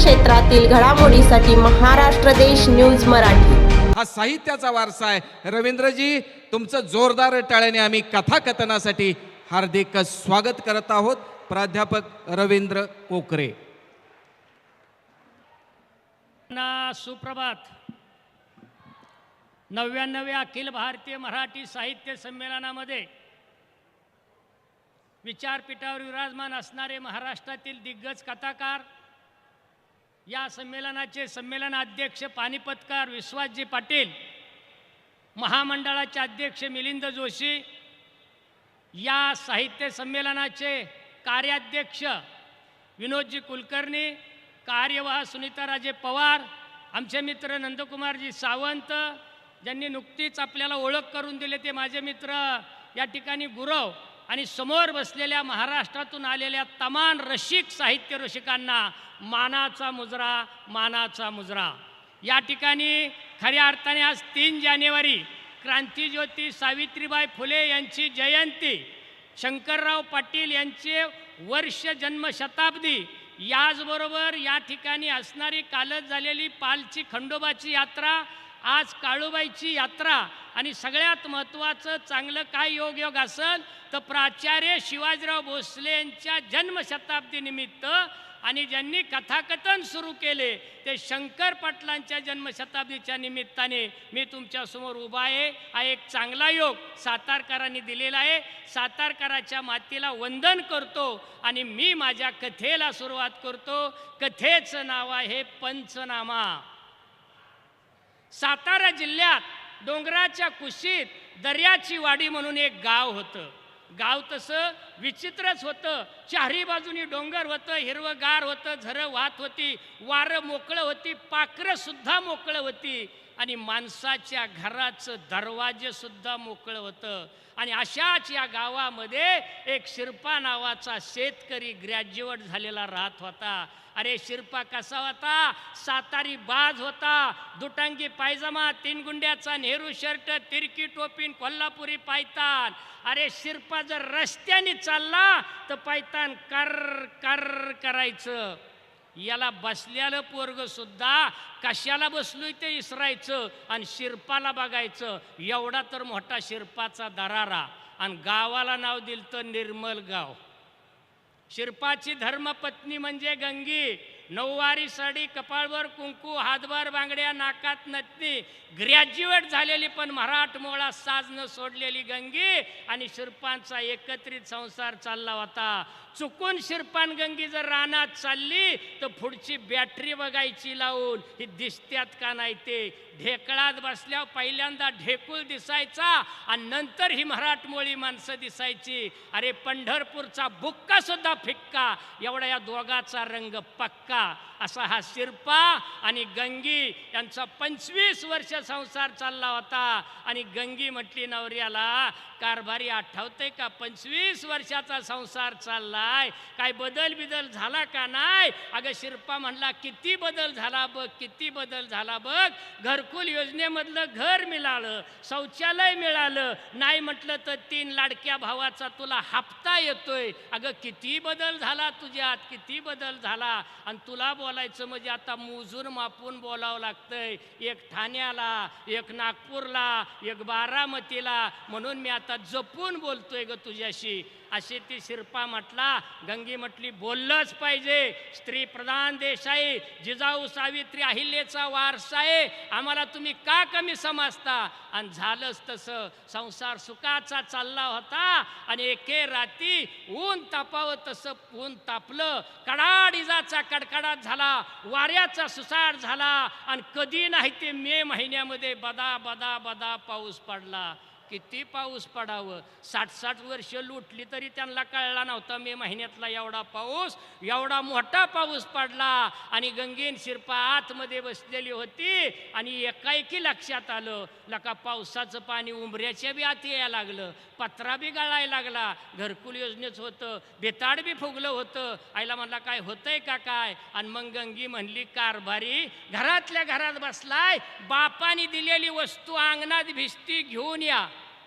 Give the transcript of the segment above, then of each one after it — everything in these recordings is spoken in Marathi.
क्षेत्रातील घडामोडीसाठी महाराष्ट्र देश न्यूज मराठी. हा साहित्याचा वारसा आहे. रवींद्रजी तुमचं जोरदार टाळ्याने आम्ही कथाकथनासाठी हार्दिक स्वागत करत आहोत. प्राध्यापक रवींद्र कोकरे. ना सुप्रभात. नव्याण्णव्या अखिल भारतीय मराठी साहित्य संमेलनामध्ये विचारपीठावर विराजमान असणारे महाराष्ट्रातील दिग्गज कथाकार या संमेलनाचे संमेलनाध्यक्ष पानिपतकार विश्वासजी पाटील महामंडळाचे अध्यक्ष मिलिंद जोशी या साहित्य संमेलनाचे कार्याध्यक्ष विनोदजी कुलकर्णी कार्यवाह सुनीताराजे पवार आमचे मित्र नंदकुमारजी सावंत ज्यांनी नुकतीच आपल्याला ओळख करून दिले ते माझे मित्र या ठिकाणी गुरव आणि समोर बसलेल्या महाराष्ट्रातून आलेल्या तमान रसिक साहित्य रसिकांना मानाचा मुजरा मानाचा मुजरा. या ठिकाणी खऱ्या अर्थाने आज तीन जानेवारी क्रांतीज्योती सावित्रीबाई फुले यांची जयंती शंकरराव पाटील यांचे वर्ष जन्मशताब्दी याचबरोबर या ठिकाणी असणारी कालच झालेली पालची खंडोबाची यात्रा आज काळूबाईची यात्रा आणि सगळ्यात महत्त्वाचं चांगलं काय योग योग असेल तर प्राचार्य शिवाजीराव भोसले यांच्या जन्मशताब्दीनिमित्त आणि ज्यांनी कथाकथन सुरू केले ते शंकर पाटलांच्या जन्मशताब्दीच्या निमित्ताने मी तुमच्यासमोर उभा आहे. हा एक चांगला योग सातारकरांनी दिलेला आहे. सातारकराच्या मातीला वंदन करतो आणि मी माझ्या कथेला सुरुवात करतो. कथेचं नाव आहे पंचनामा. सातारा जिल्ह्यात डोंगराच्या कुशीत दर्याची वाडी म्हणून एक गाव होतं. गाव तसं विचित्रच होतं. चारी बाजूनी डोंगर होतं हिरवंगार होतं झरं वाहत होती वारं मोकळं होती पाखरंसुद्धा मोकळं होती. आणि माणसाच्या घराचं दरवाजेसुद्धा मोकळं होतं. आणि अशाच या गावामध्ये एक शिरपा नावाचा शेतकरी ग्रॅज्युएट झालेला राहत होता. अरे शिरपा कसा होता? सातारी बाज होता. दुटांगी पायजमा तीन गुंड्याचा नेहरू शर्ट तिरकी टोपीन कोल्हापुरी पायतान. अरे शिरपा जर रस्त्याने चालला तर पायतान कर कर करायचं. याला बसल्यालं पोरग सुद्धा कशाला बसलोय ते इसरायचं आणि शिरपाला बघायचं? एवढा तर मोठा शिरपाचा दरारा. आणि गावाला नाव दिलं तर निर्मल गाव. शिरपाची धर्मपत्नी म्हणजे गंगी. नऊवारी साडी कपाळवर कुंकू हातभर बांगड्या नाकात नथनी. ग्रॅज्युएट झालेली पण मराठमोळा साजनं सोडलेली गंगी. आणि शिरपांचा एकत्रित संसार चालला होता. चुकून शिरपान गंगी जर रानात चालली तर पुढची बॅटरी बघायची लावून ही दिसत्यात का नाही ते? ढेकळात बसल्यावर पहिल्यांदा ढेकूळ दिसायचा आणि नंतर ही मराठमोळी माणसं दिसायची. अरे पंढरपूरचा बुक्का सुद्धा फिक्का एवढा या दोघाचा रंग पक्का. असा हा शिरपा आणि गंगी यांचा पंचवीस वर्ष संसार चालला होता. आणि गंगी म्हटली नवऱ्याला कारभारी आठवते का? पंचवीस वर्षाचा संसार चालला. काय बदल बिदल झाला का नाही? अगं शिरपा म्हणला किती बदल झाला बघ किती बदल झाला बघ. घरकुल योजनेमधलं घर मिळालं शौचालय मिळालं. नाही म्हटलं तर तीन लाडक्या भावाचा तुला हप्ता येतोय. अगं किती बदल झाला तुझ्यात किती बदल झाला. आणि तुला बोलायचं म्हणजे आता मोजून मापून बोलावं लागतंय. एक ठाण्याला एक नागपूरला एक बारामतीला. म्हणून मी आता जपून बोलतोय ग तुझ्याशी. अशी ती शिरपा म्हटला गंगी म्हटली बोललंच पाहिजे. स्त्री प्रधान देश आहे जिजाऊ सावित्री अहिल्याचा वारसा आहे. आम्हाला तुम्ही का कमी समजता? आणि झालंच तसं. संसार सुखाचा चालला होता आणि एके राती ऊन तापावं तसं ऊन तापलं. कडाडिजाचा कडकडाट झाला वाऱ्याचा सुसार झाला. आणि कधी नाही ते मे महिन्यामध्ये बदा बदा बदा पाऊस पडला. किती पाऊस पडावं? साठ साठ वर्ष लुटली तरी त्यांना कळला नव्हता मे महिन्यातला एवढा पाऊस एवढा मोठा पाऊस पडला. आणि गंगेन शिरपा आतमध्ये बसलेली होती आणि एकाएकी लक्षात आलं लका पावसाचं पाणी उंबऱ्याच्या बी आत यायला लागलं पत्रा बी गळायला लागला. घरकुल योजनेच होतं बेताड बी फुगलं होतं. आईला म्हणला काय होतंय का काय? आणि मग गंगी म्हणली कारभारी घरातल्या घरात बसलाय बापाने दिलेली वस्तू अंगणात भिस्ती घेऊन या.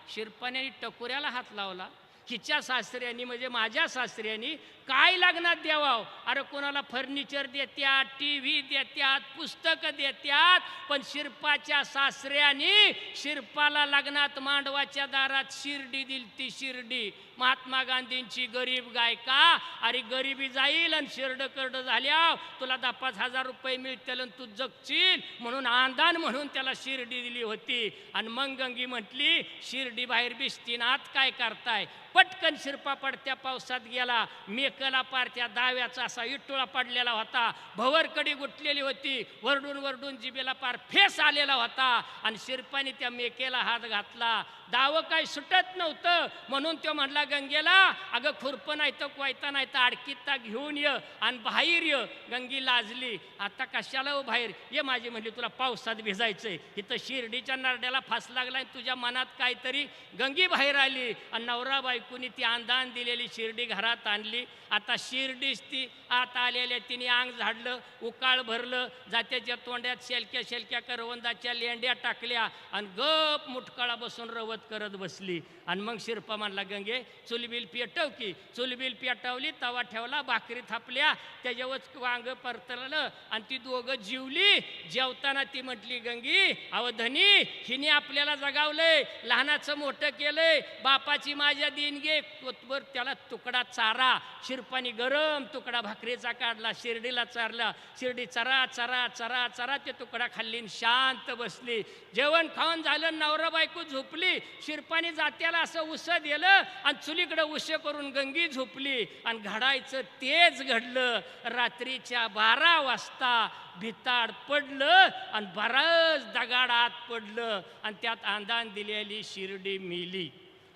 शिरपाने टकोऱ्याला हात लावला. हिच्या सासऱ्यांनी म्हणजे माझ्या सासऱ्यांनी काय लग्नात द्यावाव अरे कोणाला फर्निचर देत्यात टी व्ही देत्यात पुस्तकं देत्यात पण शिरपाच्या सासऱ्यानी शिरपाला लग्नात मांडवाच्या दारात शिर्डी दिली ती शिर्डी. महात्मा गांधींची गरीब गायका. अरे गरिबी जाईल आणि शिरडं करडं झाल्या तुला दहा पाच हजार रुपये मिळतील आणि तू जगशील म्हणून आंदान म्हणून त्याला शिर्डी दिली होती. आणि मग गंगी म्हटली शिर्डी बाहेर बिस्तीन आत काय करताय? पटकन शिरपा पडत्या पावसात गेला. मेकला पार त्या दाव्याचा असा इटोळा पडलेला होता. भवरकडी गुटलेली होती. वरडून वरडून जिबेला पार फेस आलेला होता. आणि शिरपाने त्या मेकेला हात घातला. दावं काय सुटत नव्हतं. म्हणून तो म्हणला गंगेला अगं खुरपं नाही तर कोयता नाही तर आडकीता घेऊन ये आणि बाहेर ये. गंगी लाजली आता कशाला हो बाहेर? ये माझी म्हणली तुला पावसात भिजायचंय. इथं शिर्डीच्या नरड्याला फास लागलाय तुझ्या मनात काहीतरी गंगी बाहेर आली आणि नवरा बायकोनी ती आंदान दिलेली शिर्डी घरात आणली. आता शिर्डीच ती आत आलेल्या तिने अंग झाडलं उकाळ भरलं जात्याच्या तोंड्यात शेलक्या शेलक्या करवंदाच्या लेंड्या टाकल्या आणि गप मुटकाळा बसून रवत करत बसली. आणि मग शिरपा म्हणला गंगे चुलबिल पेटव की. चुलबिल पेटवली तवा ठेवला भाकरी थापल्या त्याच्यावर वांग परतलं आणि ती दोघं जीवली. जेवताना ती म्हटली गंगी अव धनी हिने आपल्याला जगावलंय लहानाचं मोठं केलंय बापाची माझ्या देणगे कोतभर त्याला तुकडा चारा. शिरपानी गरम तुकडा भाकरीचा काढला शिर्डीला चारला. शिर्डी चरा चरा चरा चरा ते तुकडा खाल्ली आणि शांत बसली. जेवण खाऊन झालं नवरा बायको झोपली. शिरपानी जात्याला असं उस दिलं आणि चुलीकडं उश करून गंगी झोपली आणि घडायचं तेच घडलं. रात्रीच्या बारा वाजता भिताड पडलं आणि बराच दगाड आत पडलं आणि त्यात आंदान दिलेली शिर्डी मिली.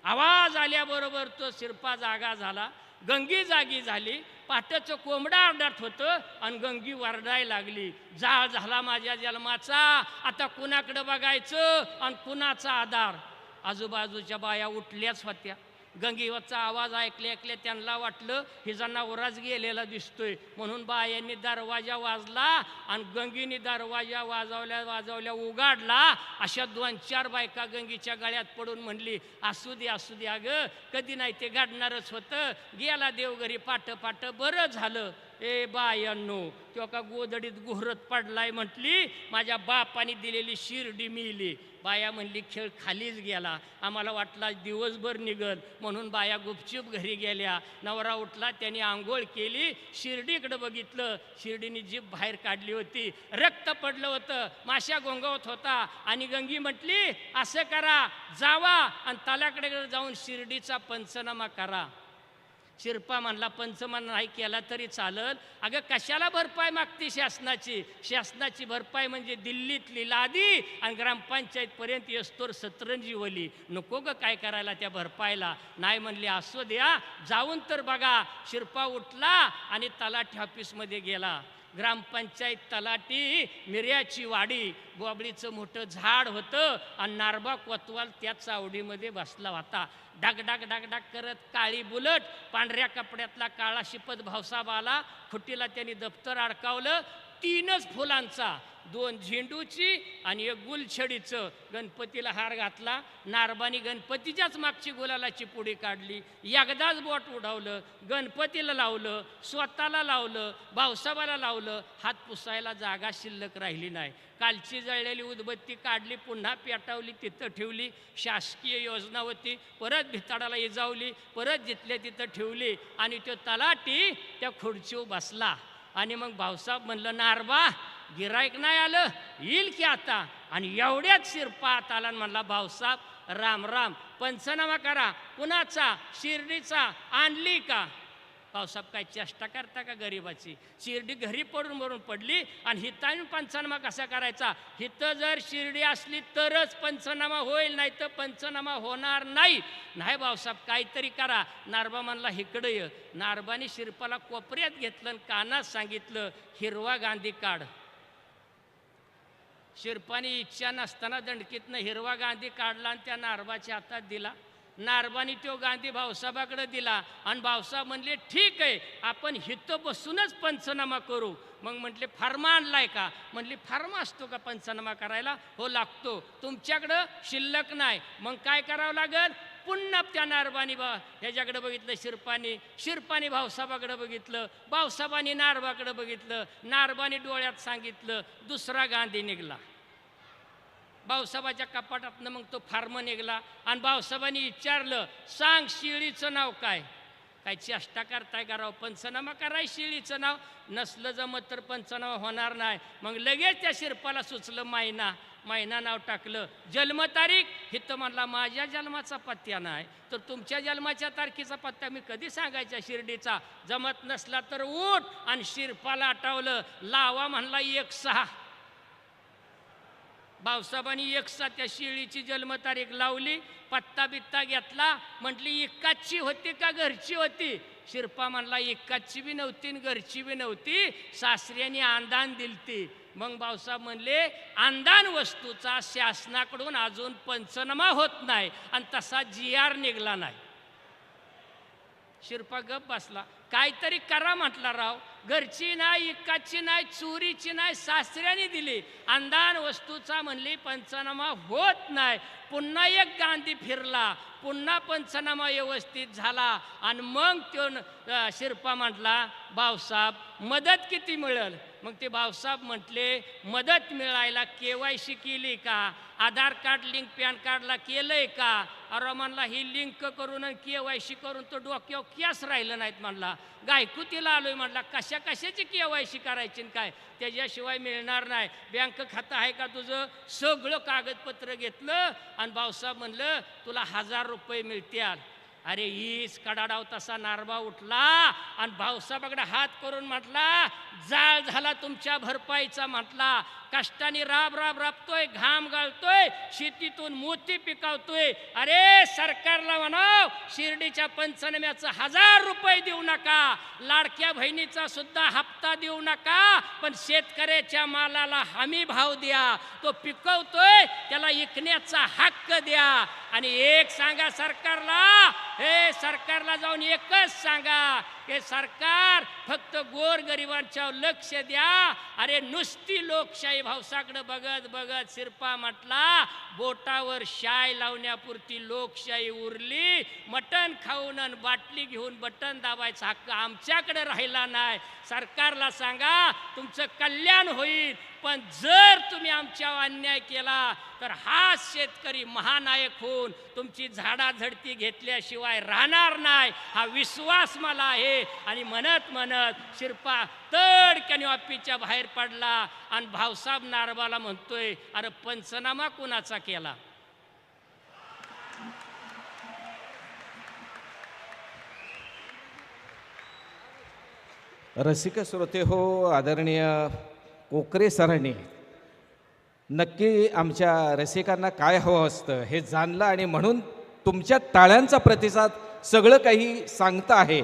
आवाज आल्याबरोबर तो शिरपा जागा झाला. गंगी जागी झाली. पाट्याचं कोंबडा आरडात होतं आणि गंगी वरडायला लागली. जाळ झाला माझ्या जन्माचा. आता कुणाकडं बघायचं आणि कुणाचा आधार? आजूबाजूच्या बाया उठल्याच होत्या. गंगेवरचा आवाज ऐकल्या ऐकल्या त्यांना वाटलं हिचा नवराज गेलेला दिसतोय. म्हणून बायांनी दरवाजा वाजला आणि गंगीने दरवाजा वाजवल्या वाजवल्या उघाडला. अशा दोन चार बायका गंगीच्या गळ्यात पडून म्हणली असू दे असू दे अगं कधी नाही ते गाडणारच होतं. गेला देवघरी पाठ पाठ बरं झालं. ए बायांनो किंवा का गोदडीत गुहरत पडलाय म्हटली माझ्या बापाने दिलेली शिर्डी मिली बाया म्हणली खेळ खालीच गेला. आम्हाला वाटला दिवसभर निघल म्हणून बाया गुपचूप घरी गेल्या. नवरा उठला त्याने आंघोळ केली शिर्डीकडं बघितलं. शिर्डीने जीभ बाहेर काढली होती. रक्त पडलं होतं. माश्या गोंगवत होता. आणि गंगी म्हटली असं करा जावा आणि तालाकडे जाऊन शिर्डीचा पंचनामा करा. शिरपा म्हणला पंचमान नाही केला तरी चालल. अगं कशाला भरपाई मागते शासनाची? शासनाची भरपाई म्हणजे दिल्लीतली लादी आणि ग्रामपंचायतपर्यंत येस्तोर सतरंजी वली. नको ग काय करायला त्या भरपाईला. नाही म्हणली असो द्या जाऊन तर बघा. शिरपा उठला आणि तलाठी ऑफिसमध्ये गेला. ग्रामपंचायत तलाटी मिर्याची वाडी बोबडीचं मोठं झाड होतं आणि नारबा कोतवाल त्या चावडीमध्ये बसला होता. डागडाग डागडाग करत काळी बुलट पांढऱ्या कपड्यातला काळा शिपत भावसाब आला खुटीला त्यांनी दप्तर अडकावलं तीनच फुलांचा दोन झेंडूची आणि एक गुलछडीचं. गणपतीला हार घातला. नारबानी गणपतीच्याच मागची गुलालाची पुडी काढली. एकदाच बोट उडवलं. गणपतीला लावलं स्वतःला लावलं भावसाबाला लावलं. हात पुसायला जागा शिल्लक राहिली नाही. कालची जळलेली उदबत्ती काढली पुन्हा पेटावली तिथं ठेवली. शासकीय योजना होती. परत भिताडाला इजावली परत जिथल्या तिथं ठेवली. आणि तो तलाटी त्या खुर्चीवर बसला. आणि मग भाऊसाहेब म्हणलं नारबा गिराईक नाही आलं येईल की आता? आणि एवढ्याच शिरपात आला म्हणला भाऊसाहेब राम राम पंचनामा करा कुणाचा? शिर्डीचा? आणली का? भाऊसाहेब काय चेष्टा करता का गरिबाची? शिर्डी घरी पडून मरून पडली आणि हिताने पंचनामा कसा करायचा? हिथं जर शिर्डी असली तरच पंचनामा होईल नाही तर पंचनामा होणार नाही. नाही भाऊसाहेब काहीतरी करा. नारबा म्हणला हिकडं ये. नारबाने शिरपाला कोपऱ्यात घेतलं आणि कानात सांगितलं हिरवा गांधी काढ. शिरपानी इच्छा नसताना दंडकीतनं हिरवा गांधी काढला आणि त्या नारबाच्या हातात दिला. नारबानी तो गांधी भाऊसाहेबाकडे दिला आणि भाऊसाहेब म्हणले ठीक आहे आपण हिथं बसूनच पंचनामा करू. मग म्हटले फार्मा आणलाय का? म्हणली फार्मा असतो का पंचनामा करायला? हो लागतो. तुमच्याकडं शिल्लक नाही. मग काय करावं लागेल? पुन्हा त्या नारबानी बा ह्याच्याकडे बघितलं शिरपानी. शिरपानी भाऊसाहेबाकडे बघितलं भाऊसाहेबांनी नारबाकडे बघितलं नारबानी डोळ्यात सांगितलं दुसरा गांधी निघला. भाऊसाहेबाच्या कपाटातनं मग तो फार्म निघला आणि भाऊसाहेबांनी विचारलं सांग शिळीचं नाव काय? काय चेष्टा करताय का राव? पंचनामा कराय शिळीचं नाव? नसलं जमत तर पंचनामा होणार नाही. मग लगेच त्या शिरपाला सुचलं मायना महिना नाव टाकलं. जन्मतारीख हे तर म्हणला माझ्या जन्माचा पत्त्या नाही. तर तुमच्या जन्माच्या तारखेचा पत्ता मी कधी सांगायचा शिर्डीचा? जमत नसला तर उठ आणि शिरपाला आठवलं लावा म्हणला एक सहा. भाऊसाहेबांनी एकसा त्या शिळीची जन्मतारीख लावली पत्ता बित्ता घेतला. म्हटली इक्काची होती का घरची होती? शिरपा म्हणला इक्काची बी नव्हती आणि घरची बी नव्हती. सासऱ्याने आंदान दिलती. मग भाऊसाहेब म्हणले अंदान वस्तूचा शासनाकडून अजून पंचनामा होत नाही आणि तसा जी आर निघला नाही. शिरपा गप बसला. काहीतरी करा म्हटला राव. घरची नाही इक्काची नाही चोरीची नाही सासऱ्याने दिली. अंधान वस्तूचा म्हणली पंचनामा होत नाही. पुन्हा एक गांधी फिरला. पुन्हा पंचनामा व्यवस्थित झाला. आणि मग तो न- शिरपा म्हटला भाऊसाहेब मदत किती मिळेल? मग ते भाऊसाहेब म्हटले मदत मिळायला के वाय सी केली का? आधार कार्ड लिंक पॅन कार्डला केलं आहे का? अरे म्हणला ही लिंक करून के वाय सी करून तो डोक्यावर केस राहिलं नाहीत म्हणला. गायकुतीला आलोय म्हणला कशा कशाची के वाय सी करायची काय? त्याच्याशिवाय मिळणार नाही. बँक खातं आहे का तुझं? सगळं कागदपत्र घेतलं आणि भाऊसाहेब म्हणलं तुला हजार रुपये मिळतील. अरे हीच कडाडाव तसा नारबा उठला आणि भाऊसाहेबाकडे हात करून म्हटला जाळ झाला तुमच्या भरपाईचा म्हटला. कष्टाने राब राब राबतोय घाम गाळतोय शेतीतून मोती पिकवतोय. अरे सरकारला म्हणाव शिर्डीच्या पंचनम्याचं हजार रुपये देऊ नका. लाडक्या बहिणीचा सुद्धा हप्ता देऊ नका पण शेतकऱ्याच्या मालाला हमी भाव द्या. तो पिकवतोय त्याला इकण्याचा हक्क द्या. आणि एक सांगा सरकारला हे सरकारला जाऊन एकच सांगा हे सरकार फक्त गोर गरिबांच्या लक्ष द्या. अरे नुसती लोकशाही भावसाकडं बघत बघत शिरपा म्हटला बोटावर शाय लावण्यापुरती लोकशाही उरली मटण खाऊन आणि बाटली घेऊन बटन दाबायचा हक्क आमच्याकडे राहिला नाही. सरकारला सांगा तुमचं कल्याण होईल. पण जर तुम्ही आमच्यावर अन्याय केला तर हा शेतकरी महानायक होऊन तुमची झाडाझडती घेतल्याशिवाय राहणार नाही. हा विश्वास मला आहे. आणि म्हणत म्हणत शिरपा तडक्याने ऑफिसच्या बाहेर पडला आणि भाऊसाहेब नारबाला म्हणतोय अरे पंचनामा कुणाचा केला? रसिक श्रोते हो आदरणीय कोकरे सरांनी नक्की आमच्या रसिकांना काय हवं असतं हे जाणलं आणि म्हणून तुमच्या टाळ्यांचा प्रतिसाद सगळं काही सांगतं आहे.